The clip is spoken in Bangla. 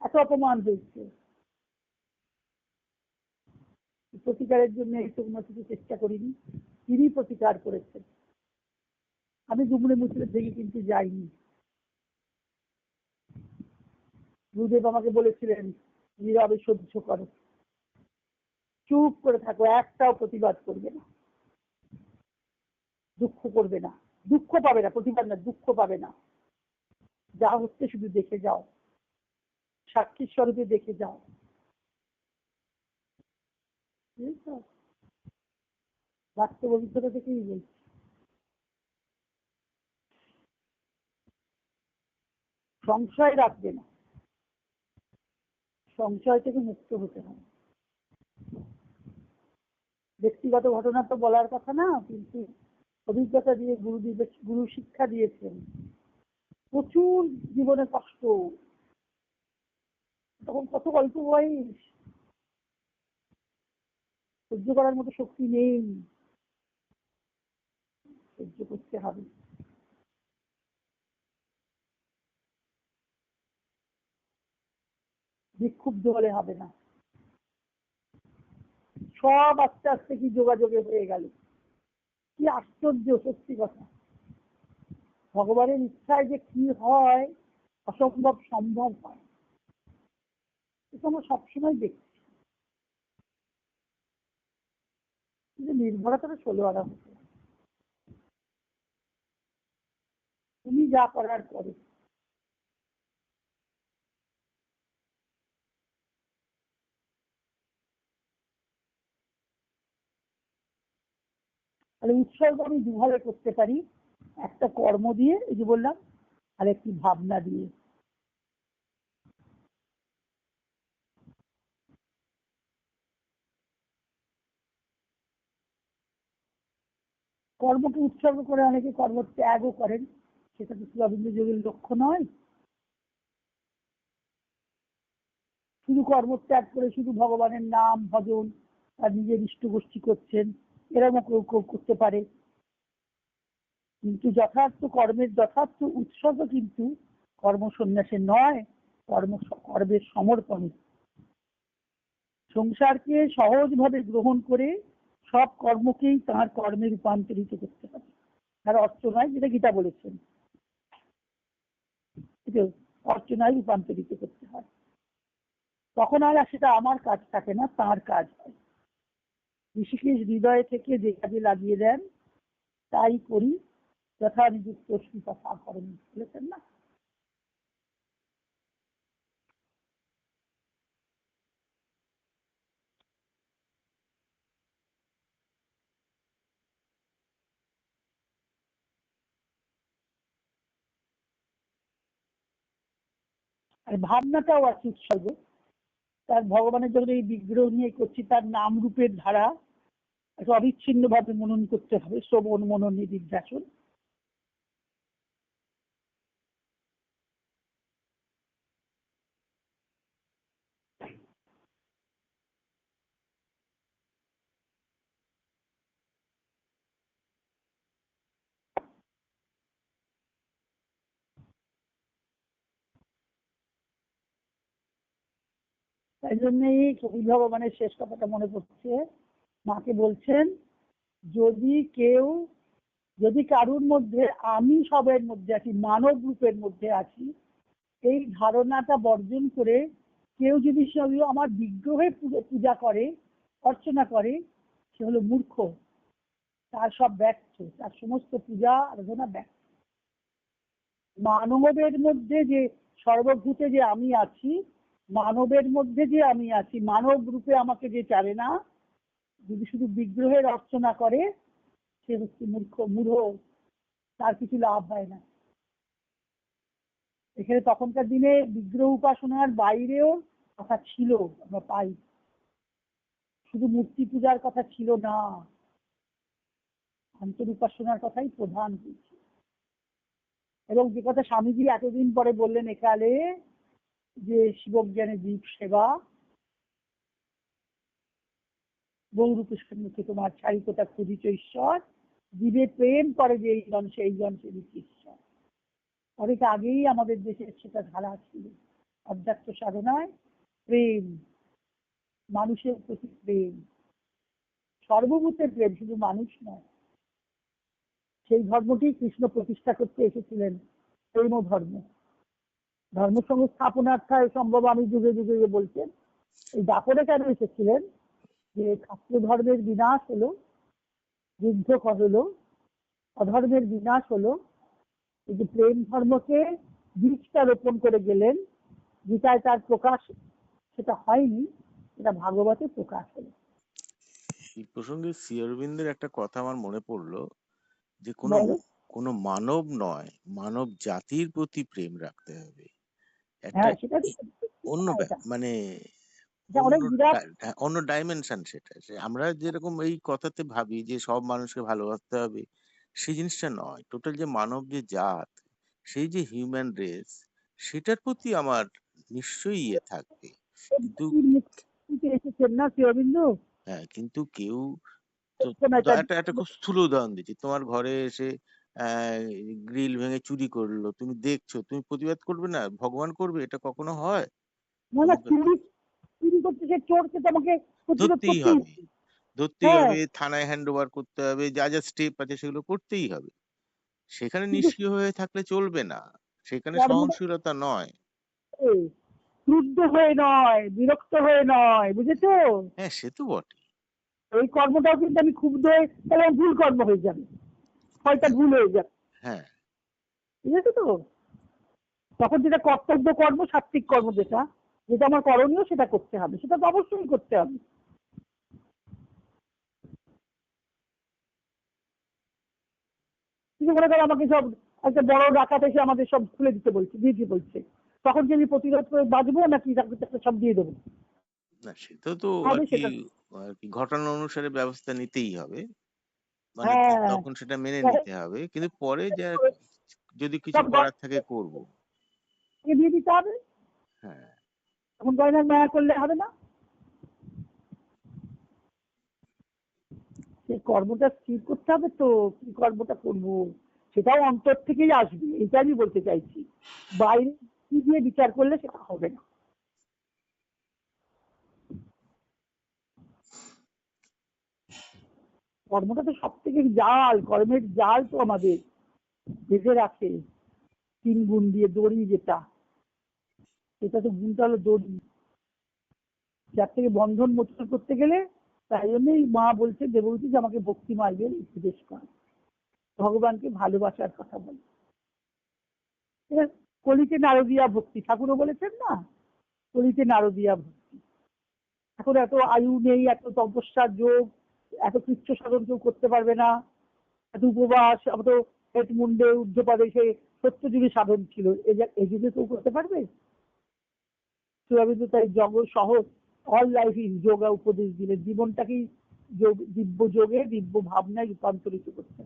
এত অপমান হয়েছে। প্রতিকারের জন্য এই কোনো কিছু চেষ্টা করিনি, তিনি প্রতিকার করেছেন। আমি দুমড়ে মুচড়ে থেকে কিন্তু যাইনি। গুরুদেব আমাকে বলেছিলেন, নীরবে সহ্য করো। চুপ করে থাকো, একটাও প্রতিবাদ করবে না। দুঃখ করবে না। দুঃখ পাবে না, প্রতিবাদ না, দুঃখ পাবে না। যা হচ্ছে শুধু দেখে যাও। সাক্ষী স্বরূপে দেখে যাও। বাস্তব অভিজ্ঞতা থেকেই বলছি সংশয় রাখবে না। সংশয় থেকে মুক্ত হতে হবে। ব্যক্তিগত ঘটনা তো বলার কথা না, কিন্তু অভিজ্ঞতা দিয়ে, গুরু গুরু শিক্ষা দিয়েছেন। প্রচুর জীবনে কষ্ট। তখন কত অল্প বয়স? সহ্য করার মতো শক্তি নেই। সহ্য করতে হবে। বিক্ষুব্ধ হলে হবে না। সব আস্তে আস্তে কি যোগাযোগে হয়ে গেল। কি আশ্চর্য সত্যি কথা। ভগবানের ইচ্ছায় যে কি হয়, অসম্ভব সম্ভব হয়। এটা আমরা সবসময় দেখছি। নির্ভরতাটা চলে আনা হতো। তুমি যা করার করে। তাহলে উৎসর্গ আমি দুভাবে করতে পারি। একটা কর্ম দিয়ে, এই যে বললাম আর একটি ভাবনা দিয়ে। কর্মকে উৎসর্গ করে অনেকে কর্ম ত্যাগও করেন। সেটা তো রবীন্দ্র যোগের লক্ষ্য নয়। শুধু কর্মত্যাগ করে শুধু ভগবানের নাম ভজন আর নিজের ইষ্ট গোষ্ঠী করছেন এরকম কেউ করতে পারে। কিন্তু যথার্থ কর্মের যথার্থ উৎসর্গ কিন্তু কর্ম সন্ন্যাসের নয়, কর্ম কর্মের সমর্পণে। সংসারকে সহজভাবে গ্রহণ করে সব কর্মকেই তার কর্মে রূপান্তরিত করতে হবে। তার অর্চনায় যেটা গীতা বলেছেন। অর্চনায় রূপান্তরিত করতে হয়। তখন আর সেটা আমার কাজ থাকে না, তার কাজ হয়। ঋষিকেশ হৃদয় থেকে যে কাজে লাগিয়ে দেন, তাই করি, যথানিযুক্ত কথা করেন বলেছেন না? আর ভাবনাটাও আছে উৎসর্গ তার ভগবানের যখন এই বিগ্রহ নিয়ে করছি, তার নাম রূপের ধারা অবিচ্ছিন্ন ভাবে মনন করতে হবে, শ্রবণ, মনন নিদিধ্যাসন তাই জন্যই কপিল ভগবানের শেষ কথাটা মনে পড়ছে। মাকে বলছেন, যদি কেউ, যদি কারুর মধ্যে আমি সবের মধ্যে আছি, মানব রূপের মধ্যে আছি, এই ধারণাটা বর্জন করে কেউ যদি সবই আমার বিগ্রহে পূজা করে, অর্চনা করে, সে হলো মূর্খ। তার সব ব্যর্থ, তার সমস্ত পূজা আরাধনা ব্যর্থ। মানবের মধ্যে যে সর্বভূতে যে আমি আছি মানবের মধ্যে যে আমি আছি, মানব রূপে আমাকে যে চারে না, যদি শুধু বিগ্রহের অর্চনা করে, সে হচ্ছে মূর্খ, মূঢ়, তার কিছু লাভ হয় না। এখানে তখনকার দিনে বিগ্রহ উপাসনার বাইরেও কথা ছিল, আমরা পাই। শুধু মূর্তি পূজার কথা ছিল না, অন্তর উপাসনার কথাই প্রধান এবং যে কথা স্বামীজি এতদিন পরে বললেন একালে যে শিবজ্ঞানে দ্বীপ সেবা। গৌরূপে সম্মুখে তোমার চারিকতা খুঁজিছ ঈশ্বর। জীবে প্রেম করে যে এই জন সেই জন সে ঈশ্বর। অনেক আগেই আমাদের দেশের সেটা ধারা ছিল। অধ্যাত্ম সাধনায় প্রেম, মানুষের প্রতি প্রেম। সর্বভূতের প্রেম, শুধু মানুষ নয়। সেই ধর্মটি কৃষ্ণ প্রতিষ্ঠা করতে এসেছিলেন প্রেম ধর্ম ধর্ম সংস্থাপনার্থায় সম্ভব আমি যুগে যুগে বলছেন এই দাপরে কেন এসেছিলেন? যে ছাত্র ধর্মের বিনাশ হলো যুদ্ধ হলো অধর্মের বিনাশ হলো এই যে প্রেম ধর্মকে বীজটা রোপণ করে গেলেন গীতায় তার প্রকাশ সেটা হয়নি এটা ভাগবতে প্রকাশ হলো। এই প্রসঙ্গে শ্রীঅরবিন্দের একটা কথা আমার মনে পড়ল যে কোনো কোনো মানব নয় মানব জাতির প্রতি প্রেম রাখতে হবে। একটা হ্যাঁ সেটা অন্য হ্যাঁ, ব্যা- এটা- মানে এটা অনেক বিরাট ডা- হ্যাঁ, অন্য ডাইমেনশন সেটা। সে আমরা যেরকম এই কথাতে ভাবি যে সব মানুষকে ভালোবাসতে হবে সেই জিনিসটা নয়। টোটাল যে মানব যে জাত সেই যে হিউম্যান রেস সেটার প্রতি আমার নিশ্চয়ই ইয়ে থাকবে। কিন্তু মুক্তিতে এসেছেন না শ্রী হ্যাঁ কিন্তু কেউ তো একটা একটা খুব স্থূল উদাহরণ দিচ্ছি। তোমার ঘরে এসে গ্রিল ভেঙে চুরি করল। তুমি দেখছ তুমি প্রতিবাদ করবে না? ভগবান করবে? এটা কখনো হয়? না না চুরি চুরি করতে সে চোরকে তোমাকে ধরতেই হবে। ধরতেই হ্যাঁ। হবে থানায় হ্যান্ড ওভার করতে হবে যা যা স্টেপ আছে সেগুলো করতেই হবে। সেখানে নিষ্ক্রিয় হয়ে থাকলে চলবে না। সেখানে সহনশীলতা নয়। ক্রুদ্ধ হয়ে নয় বিরক্ত হয়ে নয় বুঝেছ? হ্যাঁ সে তো বটে এই কর্মটাও কিন্তু আমি ক্ষুব্ধ হয়ে তাহলে ভুল কর্ম হয়ে যাবে। হয়তো ভুল হয়ে যাবে। হ্যাঁ। ঠিক আছে তো? তখন যেটা কর্তব্য কর্ম সাত্বিক কর্ম যেটা যেটা আমার করণীয় সেটা করতে হবে। সেটা তো অবশ্যই করতে হবে। কিন্তু মনে করো আমাকে সব একটা বড় ডাকাত এসে আমাদের সব খুলে দিতে বলছে দিয়ে দিতে বলছে। তখন কি আমি প্রতিরোধ করে বাঁচবো নাকি তাকে সব দিয়ে দেবো? না সেটা তো। আর কি ঘটনা অনুসারে ব্যবস্থা নিতেই হবে। মানে হ্যাঁ। তখন সেটা মেনে। নিতে হবে। কিন্তু পরে যা যদি কিছু করার থাকে করব। দিয়ে দিতে হবে? হ্যাঁ। তখন গয়নার মায়া করলে হবে না? সেই কর্মটা স্থির করতে হবে তো। কি কর্মটা করব? সেটাও অন্তর থেকেই আসবে। এটা আমি বলতে চাইছি। বাইরে কি দিয়ে বিচার করলে সেটা হবে না। কর্মটা তো সব থেকে জাল, কর্মের জাল তো আমাদের। বেঁধে রাখে, তিন গুণ দিয়ে দড়ি যেটা, সেটা তো গুণটা হলো দড়ি। যার থেকে বন্ধন মোচন করতে গেলে তাই জন্যই মা বলছে দেবতী যে আমাকে ভক্তি মার্গের উপদেশ কর। ভগবানকে ভালোবাসার কথা বলে। কলিতে নারদিয়া ভক্তি, ঠাকুরও বলেছেন না? কলিতে নারদিয়া ভক্তি। এখন এত আয়ু নেই, এত তপস্যার যোগ এত কৃচ্ছ সাধন কেউ করতে পারবে না। এত উপবাস এত পেট মুন্ডে ঊর্ধ্বপাদে সে সত্যযুগী সাধন ছিল। এ যুগে কেউ করতে পারবে? সুরাবিন্দু তাই জগৎ সহজ অল লাইফ ইজ যোগা উপদেশ দিলেন। জীবনটাকেই যোগ, দিব্য যোগে, দিব্য ভাবনায় রূপান্তরিত করতে।